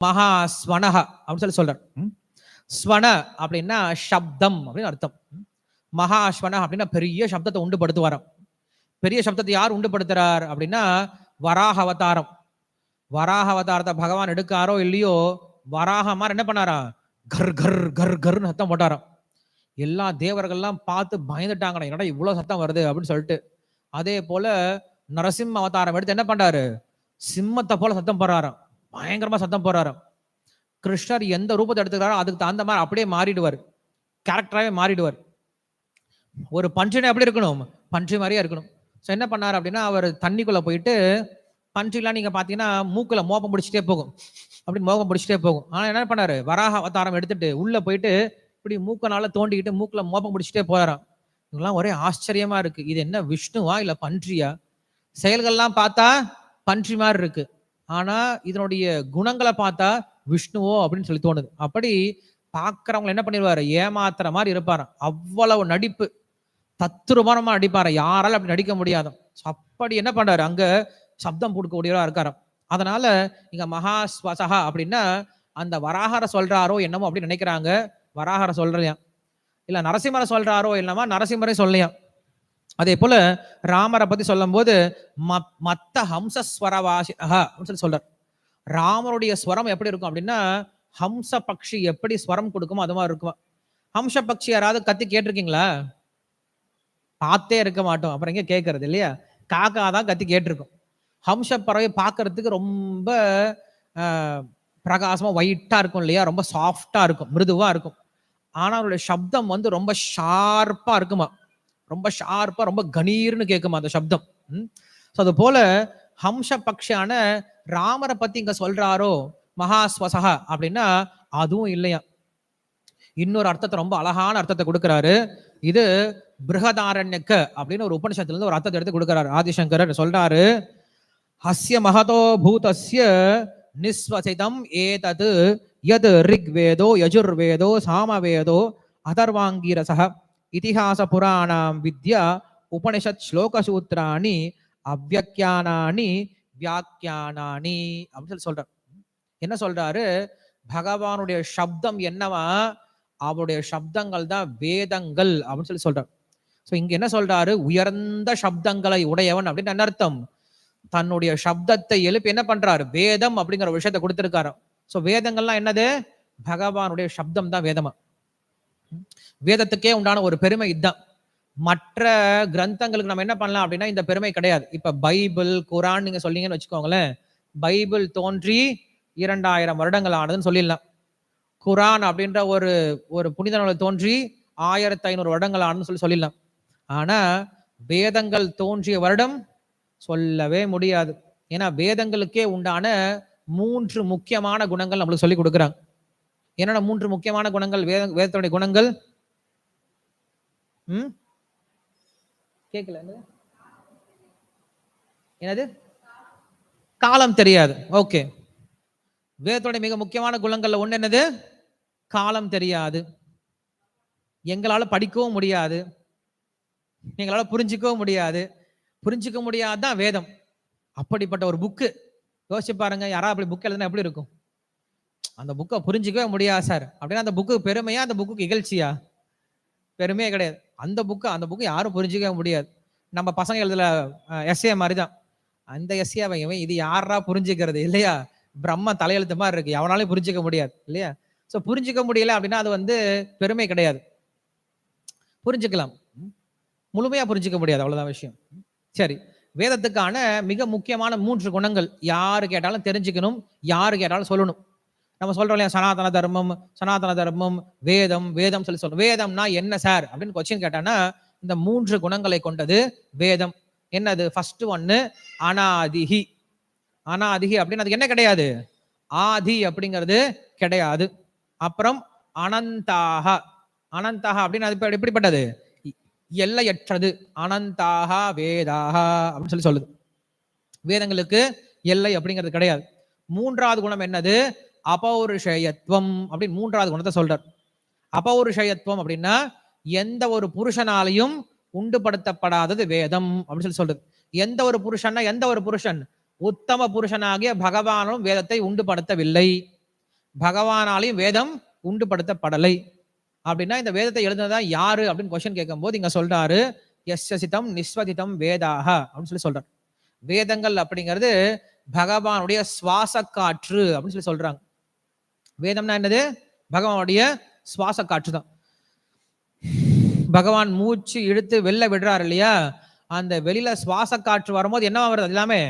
மகா ஸ்வனக அப்படின்னு சொல்லி சொல்றார்? ஸ்வன அப்படின்னா சப்தம் அப்படின்னு அர்த்தம்? மகா ஸ்வன அப்படின்னா பெரிய சப்தத்தை உண்டுபடுத்துவாராம். பெரிய சப்தத்தை யார் உண்டுபடுத்துறார் அப்படின்னா வராக அவதாரம் வராக அவதாரத்தை பகவான் எடுக்காரோ இல்லையோ வராகமார் என்ன பண்ணாரா கர் கர் கர் கர்னு சத்தம் போட்டாராம். எல்லா தேவர்கள்லாம் பார்த்து பயந்துட்டாங்கடா என்னடா இவ்வளவு சத்தம் வருது அப்படின்னு சொல்லிட்டு. அதே போல நரசிம்ம அவதாரம் எடுத்து என்ன பண்றாரு? சிம்மத்தை போல சத்தம் போடுறாராம். பயங்கரமா சத்தம் போடுறாராம் கிருஷ்ணர் எந்த ரூபத்தை எடுத்துக்கிறாரோ அதுக்கு தகுந்த மாதிரி அப்படியே மாறிடுவார். கேரக்டராகவே மாறிடுவார். ஒரு பன்றினா எப்படி இருக்கணும்? பன்றி மாதிரியே இருக்கணும். ஸோ என்ன பண்ணார் அப்படின்னா அவர் தண்ணிக்குள்ளே போயிட்டு பன்றிலாம் நீங்கள் பார்த்தீங்கன்னா மூக்கில் மோப்பம் பிடிச்சிட்டே போகும். அப்படி மோகம் பிடிச்சிட்டே போகும். ஆனால் என்ன பண்ணார்? வராக அவதாரம் எடுத்துட்டு உள்ளே போயிட்டு இப்படி மூக்கனால தோண்டிக்கிட்டு மூக்கில் மோப்பம் பிடிச்சிட்டே போகிறான் இதெல்லாம் ஒரே ஆச்சரியமா இருக்கு. இது என்ன விஷ்ணுவா இல்லை பன்றியா? செயல்கள்லாம் பார்த்தா பன்றி மாதிரி இருக்கு. ஆனா இதனுடைய குணங்களை பார்த்தா விஷ்ணுவோ அப்படின்னு சொல்லி தோணுது. அப்படி பார்க்கறவங்க என்ன பண்ணிடுவாரு ஏமாத்துற மாதிரி இருப்பாரு அவ்வளவு நடிப்பு. தத்துருமானமா நடிப்பாரு யாரால அப்படி நடிக்க முடியாது. அப்படி என்ன பண்றாரு? அங்க சப்தம் கொடுக்கக்கூடியவரா இருக்காரு அதனால இங்க மகா ஸ்வசகா அப்படின்னா அந்த வராகர சொல்றாரோ என்னமோ அப்படி நினைக்கிறாங்க. வராகர சொல்றலையா இல்ல நரசிம்மரை சொல்றாரோ என்னமா நரசிம்மரை சொல்லலையா அதே போல ராமரை பத்தி சொல்லும்போது மத்- மத்த ஹம்சஸ்வரவாசி அப்படின்னு சொல்லி சொல்றார். ராமருடைய ஸ்வரம் எப்படி இருக்கும் அப்படின்னா ஹம்ச பக்ஷி எப்படி ஸ்வரம் கொடுக்குமோ அது மாதிரி இருக்குமா. ஹம்ச பக்ஷி யாராவது கத்தி கேட்டிருக்கீங்களா? பார்த்தே இருக்க மாட்டோம். அப்புறம் எங்க கேட்கறது இல்லையா? காக்கா தான் கத்தி கேட்டிருக்கும். ஹம்ச பறவை பார்க்கறதுக்கு ரொம்ப பிரகாசமா ஒயிட்டா இருக்கும் இல்லையா? ரொம்ப சாஃப்டா இருக்கும். மிருதுவா இருக்கும். ஆனா அவருடைய சப்தம் வந்து ரொம்ப ஷார்ப்பா இருக்குமா? ரொம்ப ஷார்ப்பா ரொம்ப கணீர்னு கேட்கும் அந்த சப்தம்? ஸோ அது போல ஹம்ச பக்ஷான ராமரை பத்தி இங்க சொல்றாரோ மகாஸ்வசக அப்படின்னா அதுவும் இல்லையா? இன்னொரு அர்த்தத்தை ரொம்ப அழகான அர்த்தத்தை கொடுக்கிறாரு. இது பிருகதாரண்யக்க அப்படின்னு ஒரு உபனிஷத்துல இருந்து ஒரு அர்த்தத்தை எடுத்து கொடுக்கிறாரு. ஆதிசங்கரர் சொல்றாரு ஹஸ்ய மகதோ பூதஸ்ய நிஸ்வசிதம் ஏதது எது ரிக்வேதோ யஜுர்வேதோ சாமவேதோ அதர்வாங்கீரசக இதிகாச புராணாம் வித்யா உபனிஷத் ஸ்லோகசூத்ராணி அவ்யக்கியானானி வியாக்கியானானி அப்படின்னு சொல்லி சொல்றார். என்ன சொல்றாரு? பகவானுடைய சப்தம் என்னவா? அவருடைய சப்தங்கள் தான் வேதங்கள் அப்படின்னு சொல்லி சொல்றார். சோ இங்க என்ன சொல்றாரு? உயர்ந்த சப்தங்களை உடையவன் அப்படின்னு அர்த்தம்? தன்னுடைய சப்தத்தை எழுப்பி என்ன பண்றாரு? வேதம் அப்படிங்கிற ஒரு விஷயத்தை கொடுத்திருக்காரு சோ வேதங்கள்லாம் என்னது? பகவானுடைய சப்தம் தான் வேதமா. வேதத்துக்கே உண்டான ஒரு பெருமை இதுதான். மற்ற கிரந்தங்களுக்கு நம்ம என்ன பண்ணலாம் அப்படின்னா இந்த பெருமை கிடையாது. இப்ப பைபிள் குரான் நீங்க சொன்னீங்கன்னு வச்சுக்கோங்களேன் பைபிள் தோன்றி இரண்டாயிரம் வருடங்கள் ஆனதுன்னு சொல்லிடலாம். குரான் அப்படின்ற ஒரு ஒரு புனித நூல் தோன்றி ஆயிரத்தி ஐநூறு வருடங்கள் ஆனதுன்னு சொல்லி சொல்லிடலாம். ஆனா வேதங்கள் தோன்றிய வருடம் சொல்லவே முடியாது. ஏன்னா வேதங்களுக்கே உண்டான மூன்று முக்கியமான குணங்கள் நம்மளுக்கு சொல்லி கொடுக்குறாங்க. என்னென்ன மூன்று முக்கியமான குணங்கள் வேத வேதத்துடைய குணங்கள். ம்? கேட்கல என்னது? காலம் தெரியாது. ஓகே. வேதத்துடைய மிக முக்கியமான குணங்கள்ல ஒண்ணு என்னது? காலம் தெரியாது. எங்களால படிக்கவும் முடியாது. எங்களால புரிஞ்சுக்கவும் முடியாது. புரிஞ்சிக்க முடியாதுதான் வேதம். அப்படிப்பட்ட ஒரு புக்கு யோசிச்சு பாருங்க யாராவது அப்படி புக் எழுதுனா எப்படி இருக்கும்? அந்த புக்கை புரிஞ்சுக்கவே முடியாது சார் அப்படின்னா அந்த புக்கு பெருமையா அந்த புக்கு இகழ்ச்சியா? பெருமையே கிடையாது. அந்த புக்கு அந்த புக்கு யாரும் புரிஞ்சிக்கவே முடியாது. நம்ம பசங்க எழுதல எஸ்ஏ மாதிரி தான் அந்த எஸ்ஏ இவன் இது யாரா புரிஞ்சுக்கிறது இல்லையா? பிரம்ம தலையெழுத்து மாதிரி இருக்கு. எவனாலையும் புரிஞ்சுக்க முடியாது இல்லையா? ஸோ புரிஞ்சிக்க முடியல அப்படின்னா அது வந்து பெருமை கிடையாது. புரிஞ்சுக்கலாம். முழுமையா புரிஞ்சுக்க முடியாது அவ்வளவுதான் விஷயம். சரி. வேதத்துக்கான மிக முக்கியமான மூன்று குணங்கள் யாரு கேட்டாலும் தெரிஞ்சுக்கணும் யாரு கேட்டாலும் சொல்லணும். நம்ம சொல்றோம் இல்லையா? சனாதன தர்மம் சனாதன தர்மம் வேதம் வேதம் சொல்லி சொல்றோம். வேதம்னா என்ன சார்? அப்படின்னு கொஸ்டின் கேட்டானா இந்த மூன்று குணங்களை கொண்டது வேதம். என்னது? ஃபர்ஸ்ட் ஒன்னு அனாதிஹி. அனாதிகி அப்படின்னு அதுக்கு என்ன கிடையாது? ஆதி அப்படிங்கிறது கிடையாது. அப்புறம் அனந்தாக. அனந்தாக அப்படின்னு அது எப்படிப்பட்டது? எல்லையற்றது. அனந்தாக வேதாக அப்படின்னு சொல்லி சொல்லுது. வேதங்களுக்கு எல்லை அப்படிங்கிறது கிடையாது. மூன்றாவது குணம் என்னது? அபௌருஷயத்துவம் அப்படின்னு மூன்றாவது குணத்தை சொல்றார். அபௌருஷயத்துவம் அப்படின்னா எந்த ஒரு புருஷனாலையும் உண்டுபடுத்தப்படாதது வேதம் அப்படின்னு சொல்லி சொல்றது. எந்த ஒரு புருஷன்னா எந்த ஒரு புருஷன்? உத்தம புருஷனாகிய பகவானும் வேதத்தை உண்டுபடுத்தவில்லை. பகவானாலையும் வேதம் உண்டுபடுத்தப்படலை. அப்படின்னா இந்த வேதத்தை எழுதுனதா யாரு அப்படின்னு கொஸ்டின் கேட்கும்போது இங்க சொல்றாரு எஸ்யசிதம் நிஸ்வதிதம் வேதாக அப்படின்னு சொல்லி சொல்றாரு. வேதங்கள் அப்படிங்கிறது பகவானுடைய சுவாச காற்று அப்படின்னு சொல்லி சொல்றாங்க. வேதம்னா என்னது? பகவானுடைய சுவாச காற்று தான். பகவான் மூச்சு இழுத்து வெளில விடுறாரு இல்லையா? அந்த வெளியில சுவாச காற்று வரும்போது என்னவா வருது அது எல்லாமே?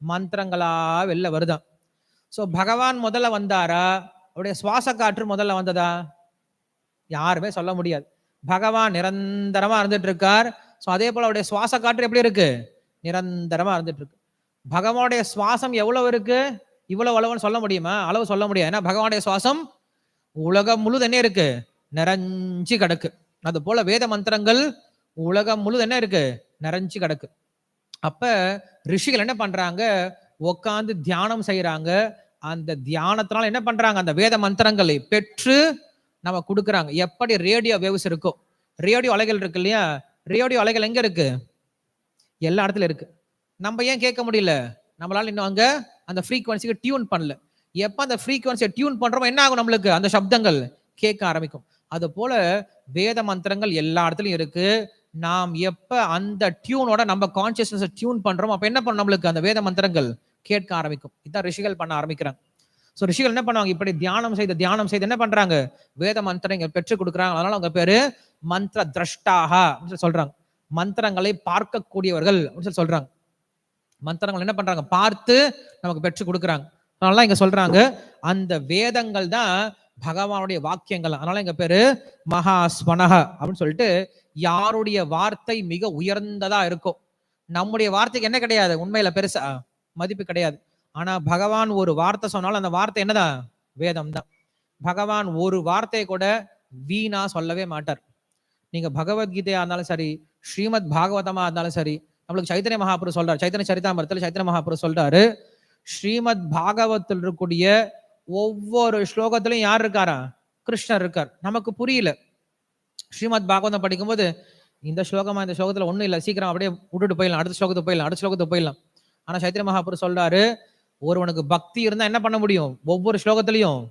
மந்திரங்களா வெளில வருதான் ஸோ பகவான் முதல்ல வந்தாரா? அவருடைய சுவாச காற்று முதல்ல வந்ததா? யாருமே சொல்ல முடியாது. பகவான் நிரந்தரமா இருந்துட்டு இருக்கார் ஸோ அதே போல அவருடைய சுவாச காற்று எப்படி இருக்கு? நிரந்தரமா இருந்துட்டு இருக்கு பகவானுடைய சுவாசம் எவ்வளவு இருக்கு? இவ்வளவு அளவுன்னு சொல்ல முடியுமா? அளவு சொல்ல முடியாது. ஏன்னா பகவானுடைய சுவாசம் உலகம் முழுது என்ன இருக்கு? நிறைஞ்சு கிடக்கு. அது போல வேத மந்திரங்கள் உலகம் முழுது என்ன இருக்கு? நிறைஞ்சு கிடக்கு. அப்ப ரிஷிகள் என்ன பண்றாங்க? உட்காந்து தியானம் செய்யறாங்க அந்த தியானத்தினால என்ன பண்றாங்க? அந்த வேத மந்திரங்களை பெற்று நம்ம கொடுக்குறாங்க. எப்படி ரேடியோ வேவ்ஸ் இருக்கோ. ரேடியோ அலைகள் இருக்கு இல்லையா? ரேடியோ அலைகள் எங்க இருக்கு? எல்லா இடத்துல இருக்கு. நம்ம ஏன் கேட்க முடியல? நம்மளால இன்னும் அங்க அந்த ஃப்ரீக்வன்சிக்கு டியூன் பண்ணல. எப்போ அந்த ஃப்ரீக்வன்சியை டியூன் பண்றோமோ என்ன ஆகும் நம்மளுக்கு? அந்த சப்தங்கள் கேட்க ஆரம்பிக்கும். அது போல வேத மந்திரங்கள் எல்லா இடத்துலயும் இருக்கு. நாம் எப்ப அந்த டியூனோட நம்ம கான்சியஸ்னஸ் டியூன் பண்றோம் அப்ப என்ன பண்ணும் நம்மளுக்கு? அந்த வேத மந்திரங்கள் கேட்க ஆரம்பிக்கும். இதான் ரிஷிகள் பண்ண ஆரம்பிக்கிறாங்க. சோ ரிஷிகள் என்ன பண்ணுவாங்க? இப்படி தியானம் செய்து தியானம் செய்து என்ன பண்றாங்க? வேத மந்திரங்கள் பெற்றுக் கொடுக்குறாங்க. அதனால அவங்க பேரு மந்திர திரஷ்டாக அப்படின்னு சொல்லி சொல்றாங்க. மந்திரங்களை பார்க்கக்கூடியவர்கள் அப்படின்னு சொல்லி சொல்றாங்க. மந்திரங்கள் என்ன பண்றாங்க? பார்த்து நமக்கு பெற்று கொடுக்குறாங்க. அதனால இங்க சொல்றாங்க அந்த வேதங்கள் தான் பகவானுடைய வாக்கியங்கள். அதனால எங்க பேரு? மகா ஸ்வனக அப்படின்னு சொல்லிட்டு யாருடைய வார்த்தை மிக உயர்ந்ததா இருக்கும். நம்முடைய வார்த்தைக்கு என்ன கிடையாது? உண்மையில பெருசா மதிப்பு கிடையாது. ஆனா பகவான் ஒரு வார்த்தை சொன்னாலும் அந்த வார்த்தை என்னதான் வேதம் தான் பகவான் ஒரு வார்த்தையை கூட வீணா சொல்லவே மாட்டார். நீங்க பகவத்கீதையா இருந்தாலும் சரி ஸ்ரீமத் பாகவதமா இருந்தாலும் சரி நம்மளுக்கு சைத்தன்ய மகாபுரு சொல்றாரு. சைத்தன்ய சரிதாமரத்தில் சைத்தன்ய மகாபுரு சொல்றாரு. ஸ்ரீமத் பாகவத்தில் இருக்கக்கூடிய ஒவ்வொரு ஸ்லோகத்திலும் யார் இருக்காரா? கிருஷ்ணர் இருக்கார். நமக்கு புரியல. ஸ்ரீமத் பாகவதம் படிக்கும்போது இந்த ஸ்லோகமா இந்த ஸ்லோகத்துல ஒண்ணும் இல்லை. சீக்கிரம் அப்படியே விட்டுட்டு போயிடலாம். அடுத்த ஸ்லோகத்துக்கு போயிடலாம். அடுத்த ஸ்லோகத்துக்கு போயிடலாம். ஆனா சைத்திர மகாபுரு சொல்றாரு ஒருவனுக்கு பக்தி இருந்தா என்ன பண்ண முடியும்? ஒவ்வொரு ஸ்லோகத்திலையும்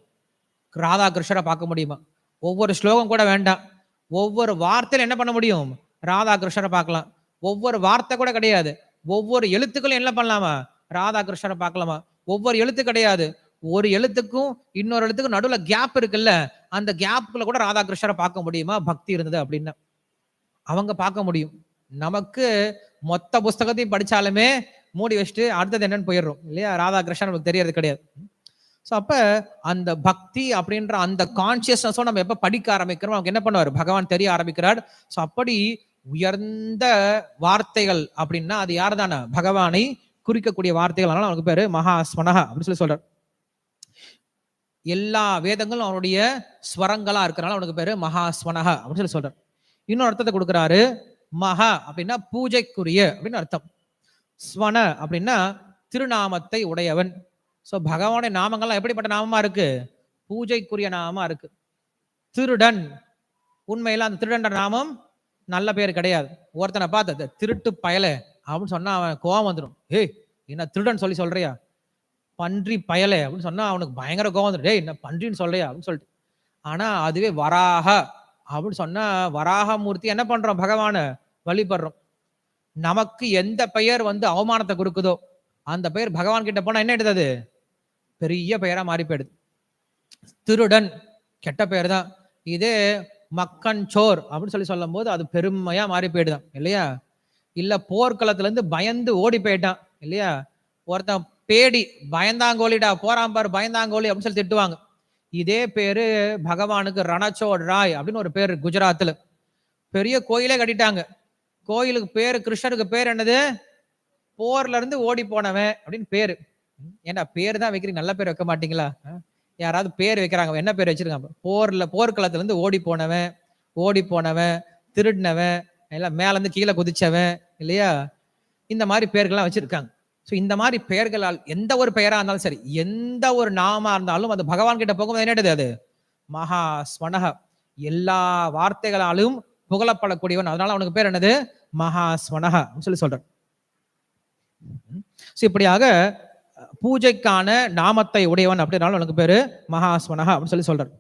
ராதா கிருஷ்ணரை பார்க்க முடியுமா? ஒவ்வொரு ஸ்லோகம் கூட வேண்டாம். ஒவ்வொரு வார்த்தையில என்ன பண்ண முடியும்? ராதா கிருஷ்ணரை பார்க்கலாம். ஒவ்வொரு வார்த்தை கூட கிடையாது. ஒவ்வொரு எழுத்துக்களும் என்ன பண்ணலாமா? ராதா கிருஷ்ணரை பார்க்கலாமா? ஒவ்வொரு எழுத்து கிடையாது. ஒரு எழுத்துக்கும் இன்னொரு எழுத்துக்கும் நடுவில் கேப் இருக்குல்ல அந்த கேப்புக்குள்ள கூட ராதா கிருஷ்ணரை பார்க்க முடியுமா? பக்தி இருந்தது அப்படின்னா. அவங்க பார்க்க முடியும். நமக்கு மொத்த புஸ்தகத்தையும் படித்தாலுமே மூடி வச்சுட்டு அடுத்தது என்னன்னு போயிடுறோம் இல்லையா? ராதா கிருஷ்ணன் நமக்கு தெரியறது கிடையாது. ஸோ அப்போ அந்த பக்தி அப்படின்ற அந்த கான்சியஸ்னஸோ நம்ம எப்போ படிக்க ஆரம்பிக்கிறோம் நமக்கு என்ன பண்ணுவார்? பகவான் தெரிய ஆரம்பிக்கிறார். ஸோ அப்படி உயர்ந்த வார்த்தைகள் அப்படின்னா அது யார் தானே பகவானை குறிக்கக்கூடிய வார்த்தைகள். அதனால அவனுக்கு பேரு மகா அப்படின்னு சொல்லி சொல்றார். எல்லா வேதங்களும் அவனுடைய ஸ்வரங்களா இருக்கிறனால அவனுக்கு பேரு மகா அப்படின்னு சொல்லி சொல்றார். இன்னொரு அர்த்தத்தை கொடுக்குறாரு மகா அப்படின்னா பூஜைக்குரிய அப்படின்னு அர்த்தம். ஸ்வன அப்படின்னா திருநாமத்தை உடையவன். ஸோ பகவானுடைய நாமங்கள்லாம் எப்படிப்பட்ட நாமமா இருக்கு? பூஜைக்குரிய நாமமா இருக்கு. திருடன். உண்மையில அந்த திருடன்ற நாமம் நல்ல பேர் கிடையாது. ஒருத்தனை பார்த்து திருட்டு பயல அப்படின்னு சொன்னா அவன் கோவம் வந்துடும் ஏய் என்ன திருடன் சொல்லி சொல்றியா? பன்றி பயலே அப்படின்னு சொன்னா அவனுக்கு பயங்கர கோவம் வந்துடும் டேய் என்ன பன்றின்னு சொல்றியா? அப்படின்னு சொல்லிட்டு. ஆனா அதுவே வராக அப்படின்னு சொன்னா வராகமூர்த்தி என்ன பண்றோம்? பகவான வழிபடுறோம். நமக்கு எந்த பெயர் வந்து அவமானத்தை கொடுக்குதோ அந்த பெயர் பகவான் கிட்ட போனா என்ன எடுத்தது? பெரிய பெயரா மாறி போயிடுது. திருடன் கெட்ட பெயர் தான். இதே மக்கன் சோர் அப்படின்னு சொல்லி சொல்லும் போது அது பெருமையா மாறி போயிடுதான் இல்லையா? இல்ல போர்க்களத்துல இருந்து பயந்து ஓடி போயிட்டான் இல்லையா? ஒருத்தன் பேடி பயந்தாங்கோலிடா போறான் பாரு பயந்தாங்கோலி அப்படின்னு சொல்லி திட்டுவாங்க. இதே பேரு பகவானுக்கு ரணச்சோட் ராய் அப்படின்னு ஒரு பேர் குஜராத்தில். பெரிய கோயிலே கட்டிட்டாங்க. கோயிலுக்கு பேரு கிருஷ்ணருக்கு பேர் என்னது? போர்ல இருந்து ஓடி போனவன் அப்படின்னு பேரு. ஏன்னா பேர் தான் வைக்கிறீங்க நல்ல பேர் வைக்க மாட்டீங்களா? யாராவது பேர் வைக்கிறாங்க என்ன பேர் வச்சிருக்காங்க? போர்ல போர்க்களத்துல இருந்து ஓடி போனவன் ஓடி போனவன் திருடினவன் எல்லாம் மேல இருந்து கீழே குதிச்சவன் இல்லையா? இந்த மாதிரி பேர்கள்லாம் வச்சிருக்காங்க. ஸோ இந்த மாதிரி பெயர்களால் எந்த ஒரு பெயராக இருந்தாலும் சரி எந்த ஒரு நாமா இருந்தாலும் அது பகவான் கிட்ட போகும்போது என்னது அது? மகா ஸ்வனக. எல்லா வார்த்தைகளாலும் புகழப்படக்கூடியவன். அதனால அவனுக்கு பேர் என்னது? மகா ஸ்வனக. சொல்லி சொல்றான் ஸோ இப்படியாக பூஜைக்கான நாமத்தை உடையவன் அப்படின்னாலும் உனக்கு பேரு மகாஸ்வனகா அப்படின்னு சொல்லி சொல்கிறார்